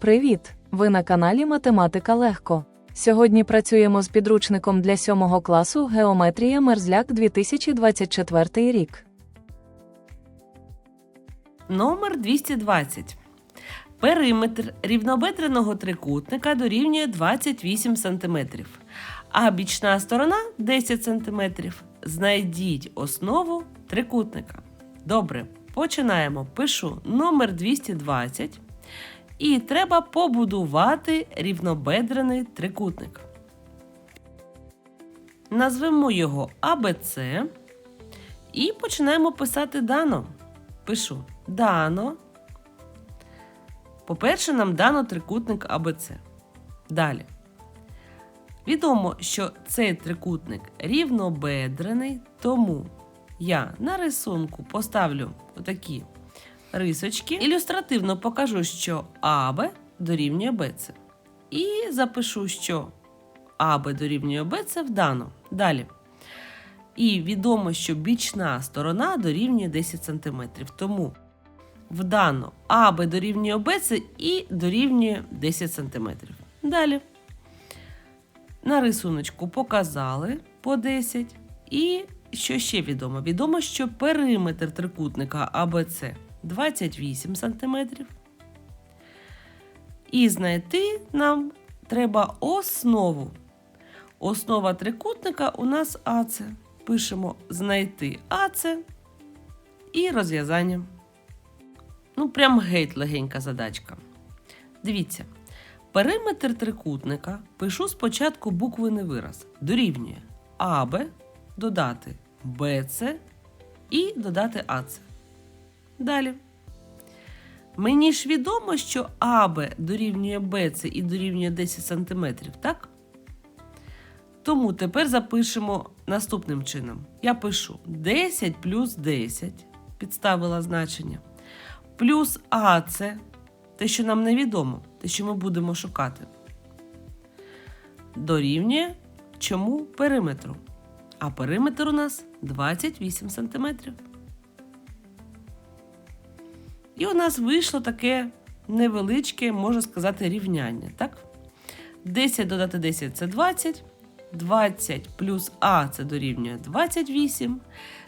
Привіт! Ви на каналі Математика Легко. Сьогодні працюємо з підручником для 7 класу Геометрія Мерзляк 2024 рік. Номер 220. Периметр рівнобедреного трикутника дорівнює 28 см, а бічна сторона 10 см. Знайдіть основу трикутника. Добре, починаємо. Пишу номер 220. І треба побудувати рівнобедрений трикутник. Назвемо його АБЦ і починаємо писати дано. Пишу дано. По-перше, нам дано трикутник АБЦ. Далі. Відомо, що цей трикутник рівнобедрений, тому я на рисунку поставлю отакі рисочки. Ілюстративно покажу, що АБ дорівнює БЦ. І запишу, що АБ дорівнює БЦ вдано. Далі. І відомо, що бічна сторона дорівнює 10 см. Тому вдано АБ дорівнює БЦ і дорівнює 10 см. Далі. На рисуночку показали по 10. І що ще відомо? Відомо, що периметр трикутника АБЦ 28 см. І знайти нам треба основу. Основа трикутника у нас АЦ. Пишемо знайти АЦ і розв'язання. Ну, прям геть легенька задачка. Дивіться, периметр трикутника пишу спочатку буквений вираз. Дорівнює АБ додати БЦ і додати АЦ. Далі. Мені ж відомо, що АБ дорівнює БЦ і дорівнює 10 см, так? Тому тепер запишемо наступним чином. Я пишу 10 плюс 10, підставила значення, плюс АЦ, те, що нам невідомо, те, що ми будемо шукати. Дорівнює чому периметру. А периметр у нас 28 см. І у нас вийшло таке невеличке, можна сказати, рівняння. так? 10 додати 10 це 20. 20 плюс А це дорівнює 28.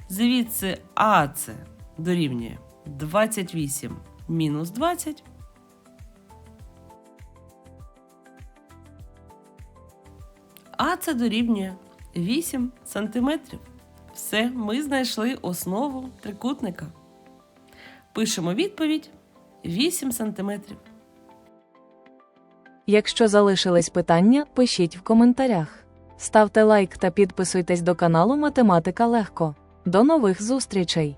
Звідси А це дорівнює 28 мінус 20. А це дорівнює 8 сантиметрів. Все, ми знайшли основу трикутника. Пишемо відповідь 8 см. Якщо залишились питання, пишіть в коментарях. Ставте лайк та підписуйтесь до каналу Математика Легко. До нових зустрічей!